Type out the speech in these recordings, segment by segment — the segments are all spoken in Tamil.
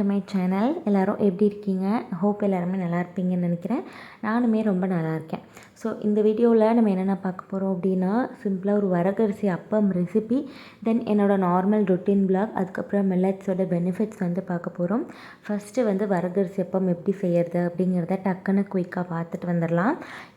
டு மை சேனல் எல்லோரும் எப்படி இருக்கீங்க? ஹோப் எல்லாருமே நல்லா இருப்பீங்கன்னு நினைக்கிறேன். நானுமே ரொம்ப நல்லா இருக்கேன். ஸோ இந்த வீடியோவில் நம்ம என்னென்ன பார்க்க போகிறோம் அப்படின்னா சிம்பிளாக ஒரு வரகரிசி அப்பம் ரெசிபி தென் என்னோடய நார்மல் ரொட்டீன் பிளாக் அதுக்கப்புறம் மில்லட்ஸோட பெனிஃபிட்ஸ் வந்து பார்க்க போகிறோம் ஃபஸ்ட்டு வந்து வரகரிசி அப்பம் எப்படி செய்யறது அப்படிங்கிறத டக்குன்னு குயிக்காக பார்த்துட்டு வந்துடலாம்.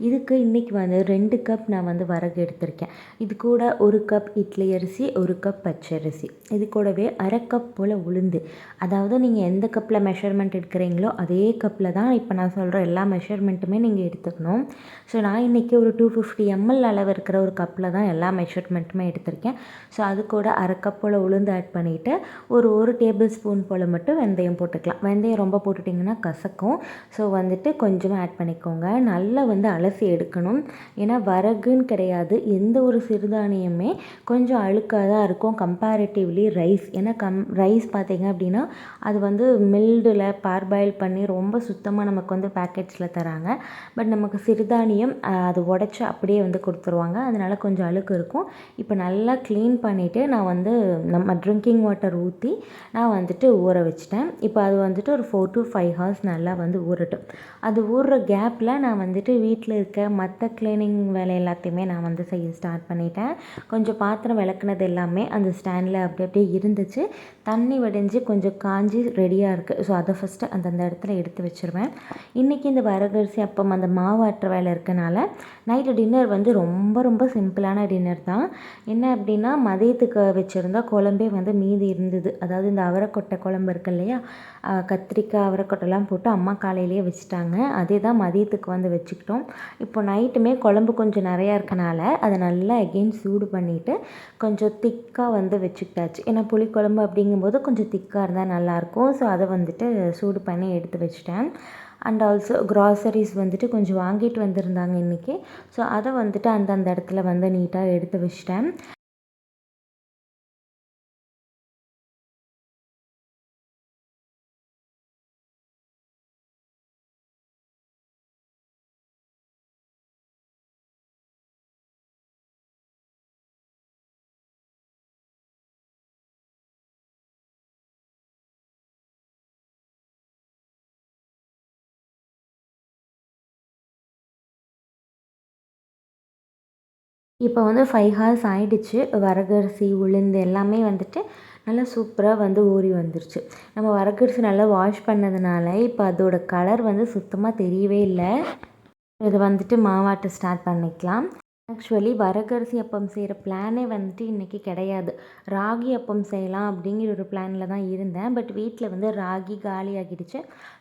இதுக்கு இன்றைக்கி வந்து ரெண்டு கப் நான் வந்து வரகு எடுத்திருக்கேன். இது கூட ஒரு கப் இட்லி அரிசி ஒரு கப் பச்சரிசி. இது கூடவே அரை கப் போல் உளுந்து. அதாவது நீங்கள் எந்த கப்பில் மெஷர்மெண்ட் எடுக்கிறீங்களோ அதே கப்பில் தான் இப்போ நான் சொல்கிற எல்லா மெஷர்மெண்ட்டுமே நீங்கள் எடுத்துக்கணும். ஸோ நான் இன்றைக்கி ஒரு டூ ஃபிஃப்டி எம்எல் அளவு இருக்கிற ஒரு கப்பில் தான் எல்லா மெஷர்மெண்ட்டுமே எடுத்திருக்கேன். ஸோ அது கூட அரை கப் போல் உளுந்து ஆட் பண்ணிவிட்டு ஒரு ஒரு டேபிள் ஸ்பூன் போல் மட்டும் வெந்தயம் போட்டுக்கலாம். வெந்தயம் ரொம்ப போட்டுட்டிங்கன்னா கசக்கும். ஸோ வந்துட்டு கொஞ்சமாக ஆட் பண்ணிக்கோங்க. நல்லா வந்து அலசி எடுக்கணும். ஏன்னா வரகுன்னு கிடையாது. எந்த ஒரு சிறுதானியமே கொஞ்சம் அழுக்காக தான் இருக்கும். கம்பேரிட்டிவ்லி ரைஸ் ஏன்னா கம் ரைஸ் பார்த்திங்க அப்படின்னா அது வந்து மில்டில் பார்பாயில் பண்ணி ரொம்ப சுத்தமாக நமக்கு வந்து பேக்கெட்ஸில் தராங்க. பட் நமக்கு சிறுதானியம் அது உடச்சி அப்படியே வந்து கொடுத்துருவாங்க. அதனால் கொஞ்சம் அழுக்கு இருக்கும். இப்போ நல்லா க்ளீன் பண்ணிவிட்டு நான் வந்து நம்ம ட்ரிங்கிங் வாட்டர் ஊற்றி நான் வந்துட்டு ஊற வச்சிட்டேன். இப்போ அது வந்துட்டு ஒரு ஃபோர் டு ஃபைவ் ஹவர்ஸ் நல்லா வந்து ஊறட்டும். அது ஊறுற கேப்பில் நான் வந்துட்டு வீட்டில் இருக்க மற்ற க்ளீனிங் வேலை எல்லாத்தையுமே நான் வந்து செய்ய ஸ்டார்ட் பண்ணிட்டேன். கொஞ்சம் பாத்திரம் விளக்குனது எல்லாமே அந்த ஸ்டாண்டில் அப்படி அப்படியே இருந்துச்சு. தண்ணி வடிஞ்சு கொஞ்சம் காஞ்சி ரெடியாக இருக்குது ஸோ அதை ஃபஸ்ட்டு அந்தந்த இடத்துல எடுத்து வச்சுருவேன். இன்றைக்கி இந்த வரகரிசி அப்பம் அந்த மாவாட்டுற வேலை இருக்கனால நைட்டு டின்னர் வந்து ரொம்ப ரொம்ப சிம்பிளான டின்னர் தான். என்ன அப்படின்னா மதியத்துக்கு வச்சுருந்தா குழம்பே வந்து மீதி இருந்தது. அதாவது இந்த அவரைக்கொட்டை குழம்பு இருக்கு இல்லையா? கத்திரிக்காய் அவரைக்கொட்டைலாம் போட்டு அம்மா காலையிலேயே வச்சுட்டாங்க. அதே தான் மதியத்துக்கு வந்து வச்சுக்கிட்டோம். இப்போ நைட்டுமே குழம்பு கொஞ்சம் நிறையா இருக்கனால அதை நல்லா எகெயின் சூடு பண்ணிவிட்டு கொஞ்சம் திக்காக வந்து வச்சுக்கிட்டாச்சு. ஏன்னா புளிக்குழம்பு அப்படிங்கும்போது கொஞ்சம் திக்காக இருந்தால் நல்லாயிருக்கும் ஸோ ஸோ அதை வந்துட்டு சூடு பண்ணி எடுத்து வச்சிட்டேன். அண்ட் ஆல்சோ க்ராசரிஸ் வந்துட்டு கொஞ்சம் வாங்கிட்டு வந்திருந்தாங்க இன்றைக்கி ஸோ அதை வந்துட்டு அந்தந்த இடத்துல வந்து நீட்டாக எடுத்து வச்சிட்டேன். இப்போ வந்து ஃபைவ் ஹார்ஸ் ஆகிடுச்சு வரகரிசி உளுந்து எல்லாமே வந்துட்டு நல்லா சூப்பராக வந்து ஊறி வந்துருச்சு. நம்ம வரகரிசி நல்லா வாஷ் பண்ணதுனால இப்போ அதோட கலர் வந்து சுத்தமாக தெரியவே இல்லை. இதை வந்துட்டு மாவாட்ட ஸ்டார்ட் பண்ணிக்கலாம். ஆக்சுவலி வரகரிசி அப்பம் செய்கிற பிளானே வந்துட்டு இன்றைக்கி கிடையாது. ராகி அப்பம் செய்யலாம் அப்படிங்கிற ஒரு பிளானில் தான் இருந்தேன். பட் வீட்டில் வந்து ராகி காலி ஆகிடுச்சு.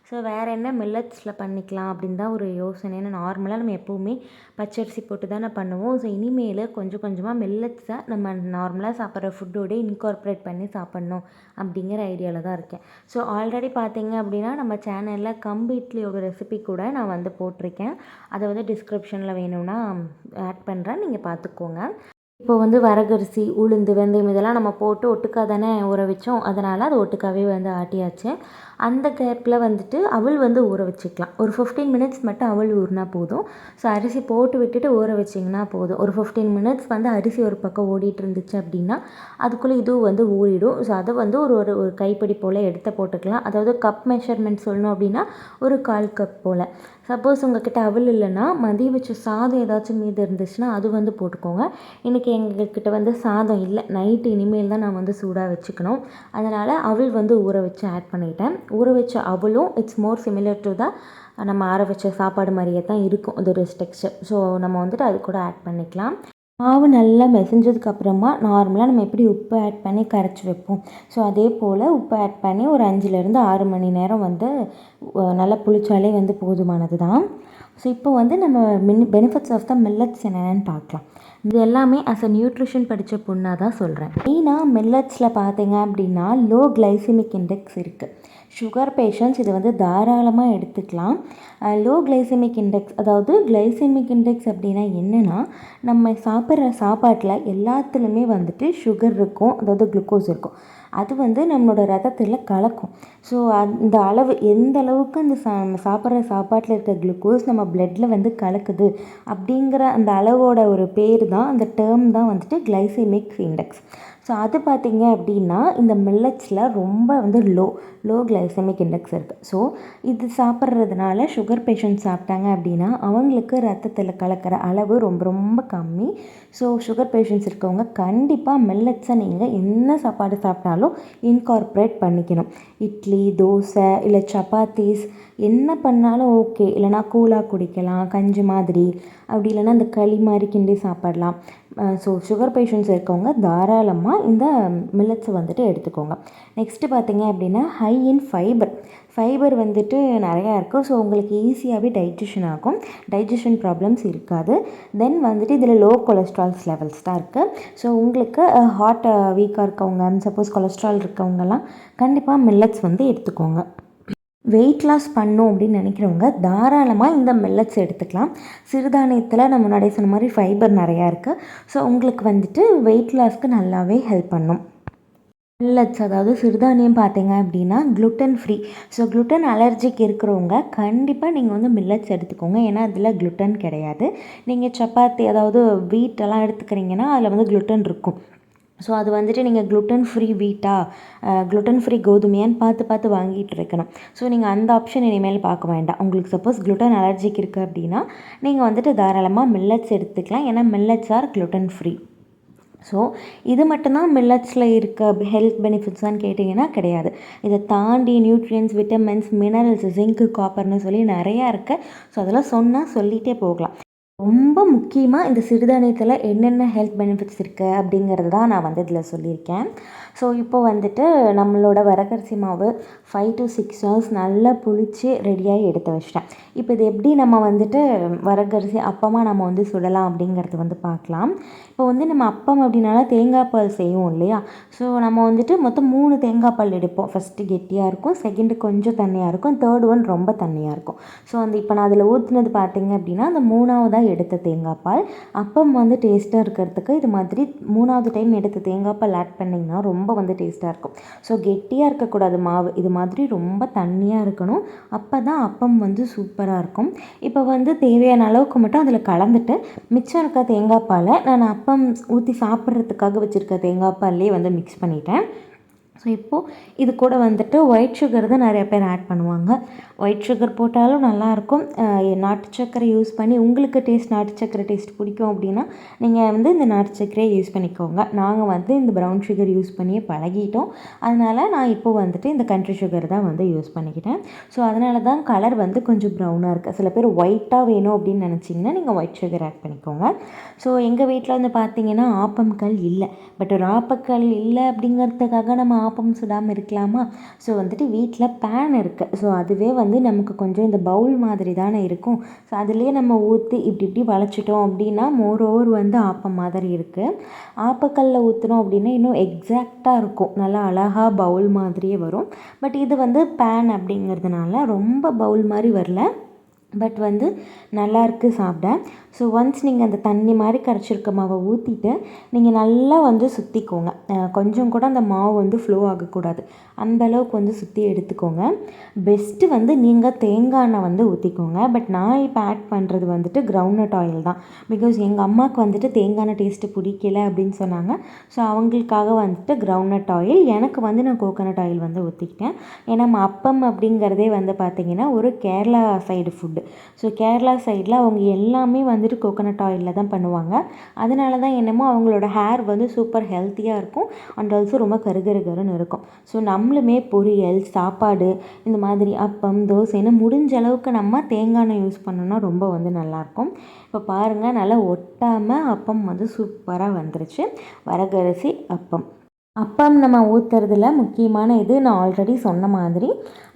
ஸோ வேறு என்ன மில்லட்ஸில் பண்ணிக்கலாம் அப்படின்னு தான் ஒரு யோசனை. ஏன்னா நார்மலாக நம்ம எப்போவுமே பச்சரிசி போட்டு தானே பண்ணுவோம். ஸோ இனிமேல் கொஞ்சம் கொஞ்சமாக மில்லட்ஸை நம்ம நார்மலாக சாப்பிட்ற ஃபுட்டோட இன்கார்ப்ரேட் பண்ணி சாப்பிட்ணும் அப்படிங்கிற ஐடியாவில் தான் இருக்கேன். ஸோ ஆல்ரெடி பார்த்தீங்க அப்படின்னா நம்ம சேனலில் கம்பு இட்லியோட ரெசிபி கூட நான் வந்து போட்டிருக்கேன். அதை வந்து டிஸ்கிரிப்ஷனில் வேணும்னா ஆட் பண்ணி பண்ணுறேன் நீங்கள் பார்த்துக்கோங்க. இப்போ வந்து வரகரிசி உளுந்து வெந்தயம் இதெல்லாம் நம்ம போட்டு ஒட்டுக்கா தானே ஊற வச்சோம். அதனால் அது ஒட்டுக்காவே வந்து ஆட்டியாச்சு. அந்த கேப்பில் வந்துட்டு அவள் வந்து ஊற வச்சுக்கலாம். ஒரு ஃபிஃப்டீன் மினிட்ஸ் மட்டும் அவள் ஊறினா போதும். ஸோ அரிசி போட்டு விட்டுட்டு ஊற வச்சிங்கன்னா போதும். ஒரு ஃபிஃப்டீன் மினிட்ஸ் வந்து அரிசி ஒரு பக்கம் ஓடிட்டு இருந்துச்சு அப்படின்னா அதுக்குள்ளே இதுவும் வந்து ஊறிடும். ஸோ அதை வந்து ஒரு ஒரு ஒரு கைப்பிடி போல் எடுத்து போட்டுக்கலாம். அதாவது கப் மெஷர்மெண்ட் சொல்லணும் அப்படின்னா ஒரு கால் கப் போல். சப்போஸ் உங்கள்கிட்ட அவல் இல்லைன்னா மதியம் வச்ச சாதம் ஏதாச்சும் மீது இருந்துச்சுன்னா அது வந்து போட்டுக்கோங்க. இன்றைக்கி எங்கக்கிட்ட வந்து சாதம் இல்லை. நைட்டு இனிமேல் தான் நான் வந்து சூடாக வச்சுக்கணும். அதனால் அவள் வந்து ஊற வச்சு ஆட் பண்ணிட்டேன். ஊற வச்ச அவளும் it's more similar to the நம்ம ஆற வச்ச சாப்பாடு மாதிரியே தான் இருக்கும். ஒரு டெக்ஸ்டர் ஸோ நம்ம வந்துட்டு அது கூட ஆட் பண்ணிக்கலாம். மாவு நல்லா மெசஞ்சதுக்கு அப்புறமா நார்மலாக நம்ம எப்படி உப்பு ஆட் பண்ணி கரைச்சி வைப்போம். ஸோ அதே போல் உப்பு ஆட் பண்ணி ஒரு அஞ்சுலேருந்து ஆறு மணி நேரம் வந்து நல்லா புளிச்சாலே வந்து போதுமானது தான் ஸோ இப்போ வந்து நம்ம மின் பெனிஃபிட்ஸ் ஆஃப் த மில்லட்ஸ் என்னென்னு பார்க்கலாம். இது எல்லாமே அஸ் அ நியூட்ரிஷன் படித்த பொண்ணாக தான் சொல்கிறேன் மெயினாக மில்லட்ஸில் பார்த்தீங்க அப்படின்னா லோ கிளைசிமிக் இண்டெக்ஸ் இருக்குது சுகர் பேஷண்ட்ஸ் இது வந்து தாராளமாக எடுத்துக்கலாம். லோ கிளைசமிக் இண்டெக்ஸ் அதாவது கிளைசமிக் இண்டெக்ஸ் அப்படின்னா என்னென்னா நம்ம சாப்பிட்ற சாப்பாட்டில் எல்லாத்துலேயுமே வந்துட்டு சுகர் இருக்கும் அதாவது குளுக்கோஸ் இருக்கும். அது வந்து நம்மளோட ரத்தத்தில் கலக்கும். ஸோ அந்த அளவு எந்த அளவுக்கு அந்த சா நம்ம சாப்பிட்ற சாப்பாட்டில் இருக்கிற குளுக்கோஸ் நம்ம பிளட்டில் வந்து கலக்குது அப்படிங்கிற அந்த அளவோட ஒரு பேர் தான் அந்த டேர்ம் தான் வந்துட்டு கிளைசமிக் இண்டெக்ஸ் ஸோ அது பார்த்திங்க அப்படின்னா இந்த மில்லட்ஸில் ரொம்ப வந்து லோ லோ கிளைசமிக் இண்டெக்ஸ் இருக்குது ஸோ இது சாப்பிட்றதுனால சுகர் பேஷண்ட் சாப்பிட்டாங்க அப்படின்னா அவங்களுக்கு ரத்தத்தில் கலக்கிற அளவு ரொம்ப ரொம்ப கம்மி. ஸோ சுகர் பேஷண்ட்ஸ் இருக்கவங்க கண்டிப்பாக மில்லட்ஸை நீங்கள் என்ன சாப்பாடு சாப்பிட்டாலும் இன்கார்ப்ரேட் பண்ணிக்கணும். இட்லி தோசை இல்லை சப்பாத்திஸ் என்ன பண்ணாலும் ஓகே இல்லைனா கூழாக குடிக்கலாம் கஞ்சி மாதிரி. அப்படி இல்லைனா இந்த களி மாதிரி கிண்டி சாப்பிட்லாம். ஸோ சுகர் பேஷண்ட்ஸ் இருக்கவங்க தாராளமாக இந்த மில்லட்ஸை வந்துட்டு எடுத்துக்கோங்க. நெக்ஸ்ட்டு பார்த்தீங்க அப்படின்னா ஹை இன் ஃபைபர் ஃபைபர் வந்துட்டு நிறையா இருக்குது ஸோ உங்களுக்கு ஈஸியாகவே டைஜஷன் ஆகும். டைஜஷன் ப்ராப்ளம்ஸ் இருக்காது. தென் வந்துட்டு இதில் லோ கொலஸ்ட்ரால்ஸ் லெவல்ஸ் தான் இருக்குது ஸோ உங்களுக்கு ஹார்ட் வீக்காக இருக்கவங்க சப்போஸ் கொலஸ்ட்ரால் இருக்கவங்கலாம் கண்டிப்பாக மில்லட்ஸ் வந்து எடுத்துக்கோங்க. வெயிட் லாஸ் பண்ணும் அப்படின்னு நினைக்கிறவங்க தாராளமாக இந்த மில்லட்ஸ் எடுத்துக்கலாம். சிறுதானியத்தில் நம்ம முன்னாடி சொன்ன மாதிரி ஃபைபர் நிறையா இருக்குது ஸோ உங்களுக்கு வந்துட்டு வெயிட் லாஸ்க்கு நல்லாவே ஹெல்ப் பண்ணும். மில்லட்ஸ் அதாவது சிறுதானியம் பார்த்தீங்க அப்படின்னா gluten free so gluten allergic இருக்கிறவங்க கண்டிப்பாக நீங்கள் வந்து மில்லட்ஸ் எடுத்துக்கோங்க. ஏன்னா அதில் க்ளுட்டன் கிடையாது. நீங்கள் சப்பாத்தி அதாவது வீட்டெல்லாம் எடுத்துக்கிறீங்கன்னா அதில் வந்து க்ளுட்டன் இருக்கும். ஸோ அது வந்துட்டு நீங்கள் க்ளுட்டன் ஃப்ரீ வீட்டா க்ளுட்டன் ஃப்ரீ கோதுமையான்னு பார்த்து பார்த்து வாங்கிட்டு இருக்கணும். ஸோ நீங்கள் அந்த ஆப்ஷன் இனிமேல் பார்க்க வேண்டாம். உங்களுக்கு சப்போஸ் க்ளுட்டன் அலர்ஜிக் இருக்குது அப்படின்னா நீங்கள் வந்துட்டு தாராளமாக மில்லட்ஸ் எடுத்துக்கலாம். ஏன்னா millets are gluten free so இது மட்டும்தான் மில்லட்ஸில் இருக்க ஹெல்த் பெனிஃபிட்ஸான்னு கேட்டிங்கன்னா கிடையாது. இதை தாண்டி நியூட்ரியன்ஸ் விட்டமின்ஸ் மினரல்ஸ் ஜிங்க்கு காப்பர்னு சொல்லி நிறையா இருக்குது ஸோ அதெல்லாம் சொன்னால் சொல்லிகிட்டே போகலாம். ரொம்ப முக்கியமாக இந்த சிறுதானியத்தில் என்னென்ன ஹெல்த் பெனிஃபிட்ஸ் இருக்குது அப்படிங்கிறது தான் நான் வந்து இதில் சொல்லியிருக்கேன். ஸோ இப்போ வந்துட்டு நம்மளோட வரகரிசி மாவு ஃபைவ் டு சிக்ஸ் ஹவர்ஸ் நல்லா புளித்து ரெடியாகி எடுத்து வச்சிட்டேன். இப்போ இது எப்படி நம்ம வந்துட்டு வரகரிசி அப்பமாக நம்ம வந்து சுடலாம் அப்படிங்கிறது வந்து பார்க்கலாம். இப்போ வந்து நம்ம அப்பம் அப்படின்னால தேங்காய் பால் செய்வோம் இல்லையா? ஸோ நம்ம வந்துட்டு மொத்தம் மூணு தேங்காய் பால் எடுப்போம். ஃபஸ்ட்டு கெட்டியாக இருக்கும் செகண்டு கொஞ்சம் தண்ணியாக இருக்கும் தேர்ட் ஒன் ரொம்ப தண்ணியாக இருக்கும். ஸோ அந்த இப்போ நான் அதில் ஊற்றுனது பார்த்தீங்க அப்படின்னா அந்த மூணாவதாக எடுத்த தேங்காய் பால். அப்பம் வந்து டேஸ்ட்டாக இருக்கிறதுக்கு இது மாதிரி மூணாவது டைம் எடுத்த தேங்காய் பால் ஆட் பண்ணிங்கன்னா ரொம்ப ரொம்ப வந்து டேஸ்ட்டாக இருக்கும். ஸோ கெட்டியாக இருக்கக்கூடாது மாவு. இது மாதிரி ரொம்ப தண்ணியாக இருக்கணும். அப்போ தான் அப்பம் வந்து சூப்பராக இருக்கும். இப்போ வந்து தேவையான அளவுக்கு மட்டும் அதில் கலந்துட்டு மிச்சம் இருக்க தேங்காய் பாலை நான் அப்பம் ஊற்றி சாப்பிட்றதுக்காக வச்சுருக்க தேங்காய் பால்லே வந்து மிக்ஸ் பண்ணிட்டேன். ஸோ இப்போது இது கூட வந்துட்டு ஒயிட் சுகர் தான் நிறைய பேர் ஆட் பண்ணுவாங்க. ஒயிட் சுகர் போட்டாலும் நல்லாயிருக்கும். நாட்டு சர்க்கரை யூஸ் பண்ணி உங்களுக்கு டேஸ்ட் நாட்டு சர்க்கரை டேஸ்ட் பிடிக்கும் அப்படின்னா நீங்கள் வந்து இந்த நாட்டு சர்க்கரையை யூஸ் பண்ணிக்கோங்க. நாங்கள் வந்து இந்த ப்ரௌன் சுகர் யூஸ் பண்ணியே பழகிட்டோம். அதனால் நான் இப்போது வந்துட்டு இந்த கண்ட்ரி சுகர் தான் வந்து யூஸ் பண்ணிக்கிட்டேன். ஸோ அதனால தான் கலர் வந்து கொஞ்சம் ப்ரௌனாக இருக்குது சில பேர் ஒயிட்டாக வேணும் அப்படின்னு நினச்சிங்கன்னா நீங்கள் ஒயிட் சுகர் ஆட் பண்ணிக்கோங்க. ஸோ எங்கள் வீட்டில் வந்து பார்த்தீங்கன்னா ஆப்பம்கல் இல்லை. பட் ஒரு ஆப்பக்கல் இல்லை அப்படிங்கிறதுக்காக நம்ம ஆப்பம் சுடாமல் இருக்கலாமா? ஸோ வந்துட்டு வீட்டில் பேன் இருக்குது ஸோ அதுவே வந்து நமக்கு கொஞ்சம் இந்த பவுல் மாதிரி தானே இருக்கும். ஸோ அதுலேயே நம்ம ஊற்றி இப்படி இப்படி வளைச்சிட்டோம் அப்படின்னா மோர் ஓவர் வந்து ஆப்பம் மாதிரி இருக்குது ஆப்பக்கல்லில் ஊற்றுனோம் அப்படின்னா இன்னும் எக்ஸாக்டாக இருக்கும். நல்லா அழகாக பவுல் மாதிரியே வரும். பட் இது வந்து பேன் அப்படிங்கிறதுனால ரொம்ப பவுல் மாதிரி வரல. பட் வந்து நல்லாயிருக்கு சாப்பிட. ஸோ ஒன்ஸ் நீங்கள் அந்த தண்ணி மாதிரி கரைச்சிருக்க மாவை ஊற்றிட்டு நீங்கள் நல்லா வந்து சுற்றிக்கோங்க கொஞ்சம் கூட அந்த மாவு வந்து ஃப்ளோ ஆகக்கூடாது. அந்த அளவுக்கு வந்து சுற்றி எடுத்துக்கோங்க. பெஸ்ட்டு வந்து நீங்கள் தேங்காய் எண்ணெய் வந்து ஊற்றிக்கோங்க பட் நான் இப்போ ஆட் பண்ணுறது வந்துட்டு கிரவுண்ட்நட் ஆயில் தான். பிகாஸ் எங்கள் அம்மாவுக்கு வந்துட்டு தேங்காய் எண்ணெய் டேஸ்ட்டு பிடிக்கல அப்படின்னு சொன்னாங்க. ஸோ அவங்களுக்காக வந்துட்டு கிரவுண்ட்நட் ஆயில் எனக்கு வந்து நான் கோகோனட் ஆயில் வந்து ஊற்றிக்கிட்டேன் ஏன்னா அப்பம் அப்படிங்கிறதே வந்து பார்த்திங்கன்னா ஒரு Kerala side food so Kerala சைடில் அவங்க எல்லாமே வந்துட்டு கோகோனட் ஆயிலில் தான் பண்ணுவாங்க. அதனால தான் என்னமோ அவங்களோட ஹேர் வந்து சூப்பர் ஹெல்த்தியாக இருக்கும். அண்ட் ஆல்சோ ரொம்ப கருகருகருன்னு இருக்கும். ஸோ நம்மளுமே பொரியல் சாப்பாடு இந்த மாதிரி அப்பம் தோசைன்னு முடிஞ்ச அளவுக்கு நம்ம தேங்காய் எண்ணெய் யூஸ் பண்ணோன்னா ரொம்ப வந்து நல்லாயிருக்கும். இப்போ பாருங்கள் நல்லா ஒட்டாமல் அப்பம் வந்து சூப்பராக வந்துருச்சு. வரகரிசி அப்பம். அப்பம் நம்ம ஊற்றுறதுல முக்கியமான இது நான் ஆல்ரெடி சொன்ன மாதிரி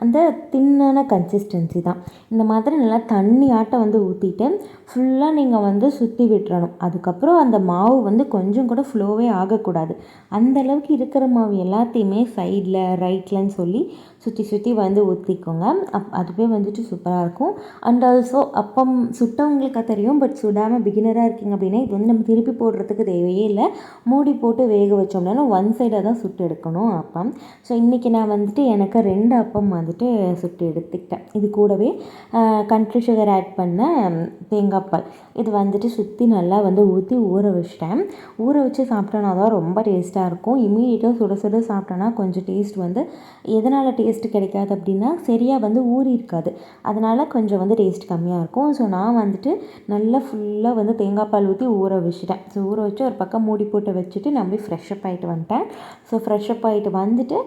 அந்த தின்னான கன்சிஸ்டன்சி தான். இந்த மாதிரி நல்லா தண்ணி ஆட்டை வந்து ஊற்றிட்டு ஃபுல்லாக நீங்கள் வந்து சுற்றி விட்டுறணும். அதுக்கப்புறம் அந்த மாவு வந்து கொஞ்சம் கூட ஃப்ளோவே ஆகக்கூடாது. அந்தளவுக்கு இருக்கிற மாவு எல்லாத்தையுமே சைடில் ரைட்லன்னு சொல்லி சுற்றி சுற்றி வந்து ஊற்றிக்கோங்க அப் அதுவே வந்துட்டு சூப்பராக இருக்கும். அண்ட் ஆல்சோ அப்பம் சுட்டவங்களுக்கு தெரியும் பட் சுடாமல் பிகினராக இருக்கீங்க அப்படின்னா இது வந்து நம்ம திருப்பி போடுறதுக்கு தேவையே இல்லை. மூடி போட்டு வேக வச்சோம்னா ஒன் சைடாக தான் சுட்டு எடுக்கணும் அப்பம். ஸோ இன்றைக்கி நான் வந்துட்டு எனக்கு ரெண்டு அப்பம் வந்துட்டு சுட்டு எடுத்துக்கிட்டேன். இது கூடவே கண்ட்ரி சுகர் ஆட் பண்ண தேங்காய் பால். இது வந்துட்டு சுற்றி நல்லா வந்து ஊற்றி ஊற வச்சிட்டேன். ஊற வச்சு சாப்பிட்டோன்னா தான் ரொம்ப டேஸ்ட்டாக இருக்கும். இமீடியட்டாக சுட சுட சாப்பிட்டோன்னா கொஞ்சம் டேஸ்ட் வந்து எதனால் டேஸ்ட் டேஸ்ட்டு கிடைக்காது அப்படின்னா சரியாக வந்து ஊறி இருக்காது. அதனால் கொஞ்சம் வந்து டேஸ்ட் கம்மியாக இருக்கும். ஸோ நான் வந்துட்டு நல்லா ஃபுல்லாக வந்து தேங்காய் பால் ஊற்றி ஊற வச்சுட்டேன். ஸோ ஊற வச்சு ஒரு பக்கம் மூடி போட்டு வச்சுட்டு நான் போய் ஃப்ரெஷ்அப் ஆகிட்டு வந்துட்டேன். ஸோ ஃப்ரெஷ்ஷப் ஆகிட்டு வந்துட்டு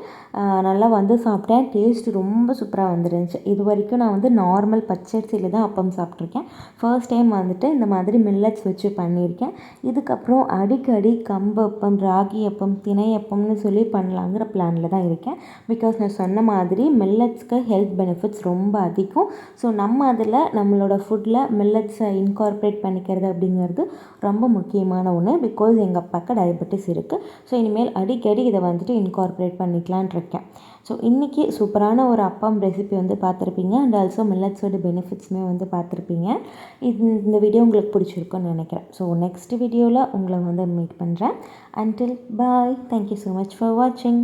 நல்லா வந்து சாப்பிட்டேன். டேஸ்ட் ரொம்ப சூப்பராக வந்துருந்துச்சு. இது வரைக்கும் நான் வந்து நார்மல் பச்சரிசியில் தான் அப்பம் சாப்பிட்ருக்கேன் ஃபர்ஸ்ட் டைம் வந்துட்டு இந்த மாதிரி மில்லட்ஸ் வச்சு பண்ணியிருக்கேன். இதுக்கப்புறம் அடிக்கடி கம்பு அப்பம் ராகி அப்பம் திணை அப்பம்னு சொல்லி பண்ணலாங்கிற பிளானில் தான் இருக்கேன். பிகாஸ் நான் சொன்ன மாதிரி மாதிரி மில்லட்ஸ்க்கு ஹெல்த் பெனிஃபிட்ஸ் ரொம்ப அதிகம். ஸோ நம்ம அதில் நம்மளோட ஃபுட்டில் மில்லட்ஸை இன்கார்ப்ரேட் பண்ணிக்கிறது அப்படிங்கிறது ரொம்ப முக்கியமான ஒன்று பிகாஸ் எங்கள் அப்பாவுக்கு டயபெட்டிஸ் இருக்குது ஸோ இனிமேல் அடிக்கடி இதை வந்துட்டு இன்கார்ப்ரேட் பண்ணிக்கலான் இருக்கேன். ஸோ இன்றைக்கி சூப்பரான ஒரு அப்பம் ரெசிபி வந்து பார்த்துருப்பீங்க. அண்ட் ஆல்சோ மில்லட்ஸோட பெனிஃபிட்ஸுமே வந்து பார்த்துருப்பீங்க. இது இந்த வீடியோ உங்களுக்கு பிடிச்சிருக்குன்னு நினைக்கிறேன். ஸோ நெக்ஸ்ட் வீடியோவில் உங்களை வந்து மீட் பண்ணுறேன் until bye thank you so much for வாட்சிங்